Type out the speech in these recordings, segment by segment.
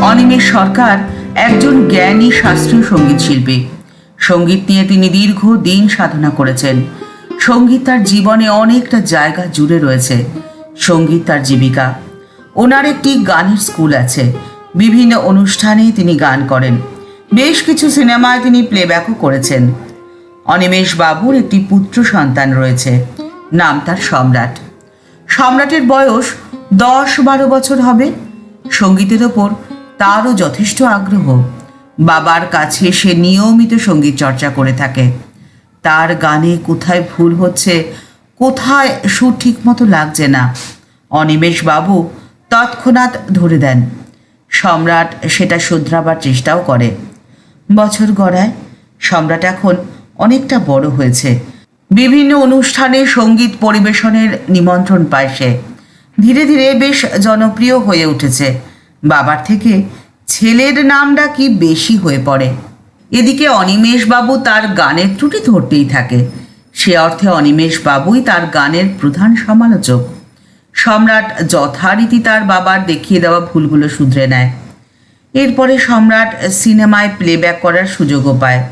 অনিমেষ সরকার একজন জ্ঞানী শাস্ত্রীয় সংগীত শিল্পী। সংগীত নিয়ে তিনি দীর্ঘ দিন সাধনা করেছেন। সংগীত তার জীবনে অনেকটা জায়গা জুড়ে রয়েছে। সংগীত তার জীবিকা। ওনার একটি গানের স্কুল আছে। বিভিন্ন অনুষ্ঠানে তিনি গান করেন। বেশ কিছু সিনেমায় তিনি প্লেব্যাকও করেছেন। অনিমেষ বাবুর একটি পুত্র সন্তান রয়েছে। নাম তার সম্রাট। সম্রাটের বয়স দশ বারো বছর হবে। সঙ্গীতের ওপর তারও যথেষ্ট আগ্রহ। বাবার কাছে সে নিয়মিত সংগীত চর্চা করে থাকে। তার গানে কোথায় ভুল হচ্ছে, কোথায় সুর ঠিক মতো লাগছে না, অনিমেষ বাবু তৎক্ষণাৎ ধরে দেন। সম্রাট সেটা শুধরাবার চেষ্টাও করে। বছর গড়ায় সম্রাট এখন অনেকটা বড় হয়েছে। বিভিন্ন অনুষ্ঠানে সংগীত পরিবেশনের নিমন্ত্রণ পায় সে। ধীরে ধীরে বেশ জনপ্রিয় হয়ে উঠেছে। বাবার থেকে ছেলের নামটা কি বেশি হয়ে পড়ে? এদিকে অনিমেষ বাবু তার গানের ত্রুটি ধরতেই থাকে। সে অর্থে অনিমেষ বাবুই তার গানের প্রধান সমালোচক। সম্রাট যথারীতি তার বাবার দেখিয়ে দেওয়া ভুলগুলো শুধরে নেয়। এরপরে সম্রাট সিনেমায় প্লেব্যাক করার সুযোগও পায়।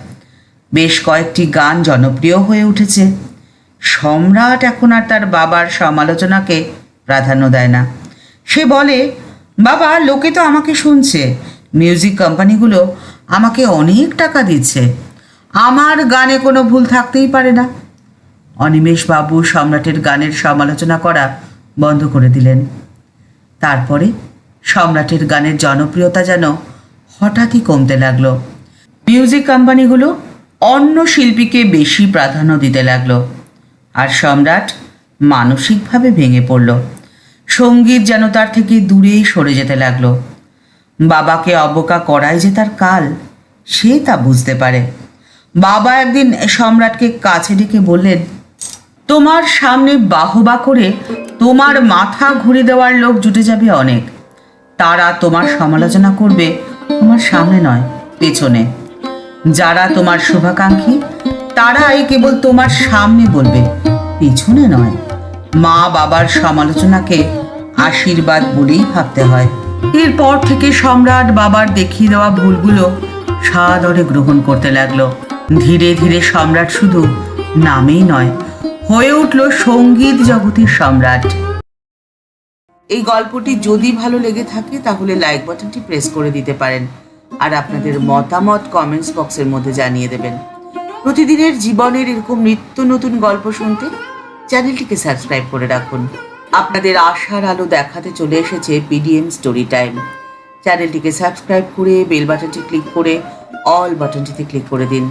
বেশ কয়েকটি গান জনপ্রিয় হয়ে উঠেছে। সম্রাট এখন আর তার বাবার সমালোচনাকে প্রাধান্য দেয় না। সে বলে বাবা, লোকে তো আমাকে শুনছে। মিউজিক কোম্পানিগুলো আমাকে অনেক টাকা দিচ্ছে। আমার গানে কোনো ভুল থাকতেই পারে না। অনিমেষ বাবু সম্রাটের গানের সমালোচনা করা বন্ধ করে দিলেন। তারপরে সম্রাটের গানের জনপ্রিয়তা যেন হঠাৎই কমতে লাগল। মিউজিক কোম্পানিগুলো অন্য শিল্পীকে বেশি প্রাধান্য দিতে লাগল। আর সম্রাট মানসিকভাবে ভেঙে পড়ল। সংগীত যেন তার থেকে দূরেই সরে যেতে লাগল। বাবাকে অবকা করাই যে তার কাল, সে তা বুঝতে পারে। বাবা একদিন সম্রাটকে কাছে ডেকে বললেন, তোমার সামনে বাহবা করে তোমার মাথা ঘুরে দেওয়ার লোক জুটে যাবে অনেক। তারা তোমার সমালোচনা করবে, তোমার সামনে নয়, পেছনে। যারা তোমার শুভাকাঙ্ক্ষী, তারাই কেবল তোমার সামনে বলবে, পিছনে নয়। মা বাবার সমালোচনাকে আশীর্বাদ বলেই ভাবতে হয়। এরপর থেকে সম্রাট বাবার দেখিয়ে দেওয়া ভুলগুলো সাদরে গ্রহণ করতে লাগল। ধীরে ধীরে সম্রাট শুধু নামেই নয়, হয়ে উঠল সংগীত জগতের সম্রাট। এই গল্পটি যদি ভালো লেগে থাকে, তাহলে লাইক বাটনটি প্রেস করে দিতে পারেন। আর আপনাদের মতামত কমেন্টস বক্সের মধ্যে জানিয়ে দেবেন। প্রতিদিনের জীবনের এরকম নিত্য নতুন গল্প শুনতে চ্যানেলটিকে সাবস্ক্রাইব করে রাখুন। আপনাদের আশার আলো দেখাতে চলে এসেছে পিডিএম স্টোরি টাইম চ্যানেলটিকে সাবস্ক্রাইব করে বেল বাটনটি ক্লিক করে অল বাটনটিতে ক্লিক করে দিন।